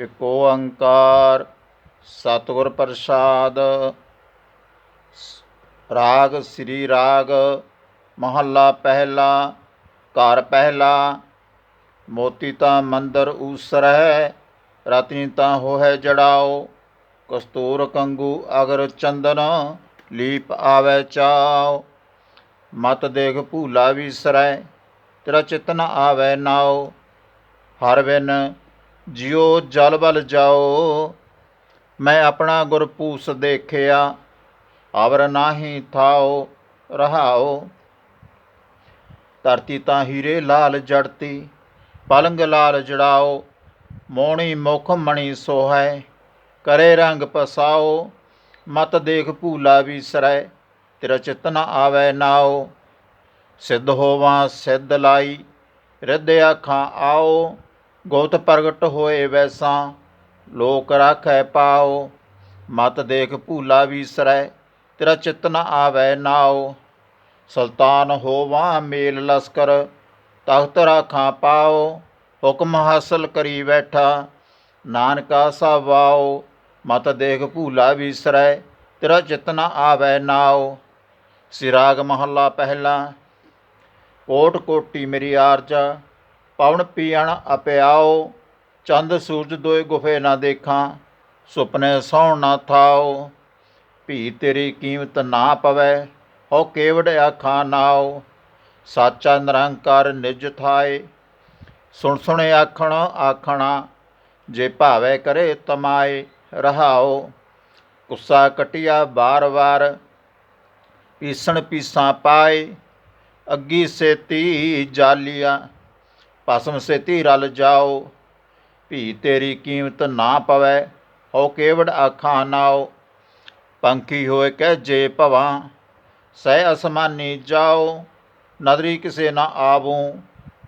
ਇਕ ਓੰਕਾਰ ਸਤਿਗੁਰ ਪ੍ਰਸਾਦ ਰਾਗ, ਸ੍ਰੀ ਰਾਗ, ਮਹੱਲਾ ਪਹਿਲਾ, ਘਰ ਪਹਿਲਾ, ਮੋਤੀ ਤਾਂ ਮੰਦਰ ਊਸਰੈ, ਰਤਨੀ ਤਾਂ ਹੋਇ ਜੜਾਓ, ਕਸਤੂਰ ਕੰਗੂ ਅਗਰ ਚੰਦਨ, ਲੀਪ ਆਵੈ ਚਾਓ। ਮਤ ਦੇਖ ਭੂਲਾ ਵਿਸਰੈ, ਤੇਰਾ ਚਿਤ ਨ ਆਵੈ ਨਾਉ ਹਰ ਬਿਨ ਜਿਉ ਜਲ ਬਲ ਜਾਓ, ਮੈਂ ਆਪਣਾ ਗੁਰ ਪੂਸ ਦੇਖਿਆ, ਅਵਰ ਨਾਹੀ ਥਾਓ, ਰਹਾਓ। ਧਰਤੀ ਤਾਂ ਹੀਰੇ ਲਾਲ ਜੜਤੀ, ਪਲੰਗ ਲਾਲ ਜੜਾਓ, ਮੋਣੀ ਮੁਖ ਮਣੀ ਸੋਹੈ, ਕਰੇ ਰੰਗ ਪਸਾਓ, ਮਤ ਦੇਖ ਭੂਲਾ ਵਿਸਰੈ, ਤੇਰਾ ਚਿਤ ਨ ਆਵੈ ਨਾਓ। ਸਿੱਧ ਹੋਵਾਂ, ਸਿੱਧ ਲਾਈ, ਰਿੱਧ ਆਖਾਂ ਆਓ ਗੋਤ ਪ੍ਰਗਟ ਹੋਏ ਵੈਸਾਂ, ਲੋਕ ਰਾਖੈ ਪਾਓ, ਮਤ ਦੇਖ ਭੂਲਾ ਵਿਸਰੈ, ਤੇਰਾ ਚਿਤ ਨ ਆਵੈ ਨਾਉ। ਸੁਲਤਾਨ ਹੋਵਾਂ ਮੇਲ ਲਸਕਰ, ਤਖਤ ਰਾਖਾਂ ਪਾਓ, ਹੁਕਮ ਹਾਸਲ ਕਰੀ ਬੈਠਾ, ਨਾਨਕਾ ਸਭ ਵਾਓ ਮਤ ਦੇਖ ਭੂਲਾ ਵਿਸਰੈ, ਤੇਰਾ ਚਿਤ ਨ ਆਵੈ ਨਾਉ। ਸਿਰਾਗ ਮਹੱਲਾ ਪਹਿਲਾ, ਕੋਟ ਕੋਟੀ ਮੇਰੀ ਆਰਜਾ ਪਵਨ ਪੀਣ ਅਪਿਆਓ ਚੰਦ ਸੂਰਜ ਦੋਏ ਗੁਫੇ ਨਾ ਦੇਖਾਂ, ਸੁਪਨੇ ਸੌਣ ਨਾ ਥਾਓ। ਭੀ ਤੇਰੀ ਕੀਮਤ ਨਾ ਪਵੇ, ਹੋ ਕੇਵੜ ਆਖਾਂ ਨਾਓ। ਸਾਚਾ ਨਿਰੰਕਾਰ ਨਿਜ ਥਾਏ, ਸੁਣ ਸੁਣੇ ਆਖਣ ਆਖਣਾ, ਜੇ ਭਾਵੇ ਕਰੇ ਤਮਾਏ, ਰਹਾਓ। ਗੁੱਸਾ ਕਟਿਆ ਬਾਰ-ਬਾਰ ਪੀਸਣ ਪੀਸਾਂ ਪਾਏ, ਅੱਗੀ ਸੇਤੀ ਜਾਲੀਆ ਭਸਮ ਸੇਤੀ ਰਲ ਜਾਓ, ਭੀ ਤੇਰੀ ਕੀਮਤ ਨਾ ਪਵੈ ਹੋ ਕੇਵੜ ਆਖਾਂ ਨਾਓ ਪੰਖੀ ਹੋਏ ਕਹਿ ਜੇ ਭਵਾਂ, ਸਹਿ ਅਸਮਾਨੀ ਜਾਓ, ਨਦਰੀ ਕਿਸੇ ਨਾ ਆਵੂ,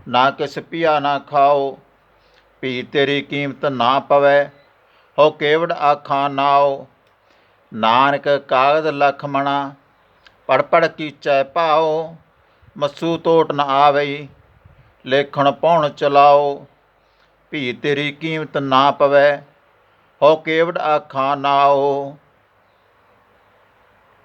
ਨਾ ਕਿਸ ਪਿਆ ਨਾ ਖਾਓ, ਭੀ ਤੇਰੀ ਕੀਮਤ ਨਾ ਪਵੈ ਹੋ ਕੇਵੜ ਆਖਾਂ ਨਾਓ ਨਾਨਕ ਕਾਗਦ ਲਖਮਣਾ ਪੜ ਪੜ ਕੀਚੈ ਭਾਓ ਮਸੂ ਟੋਟ ਨ ਆਵਈ ਲੇਖਣ ਪਾਉਣ ਚਲਾਓ ਭੀ ਤੇਰੀ ਕੀਮਤ ਨਾ ਪਵੈ ਹੋ ਕੇਵੜ ਆਖਾਂ ਨਾਓ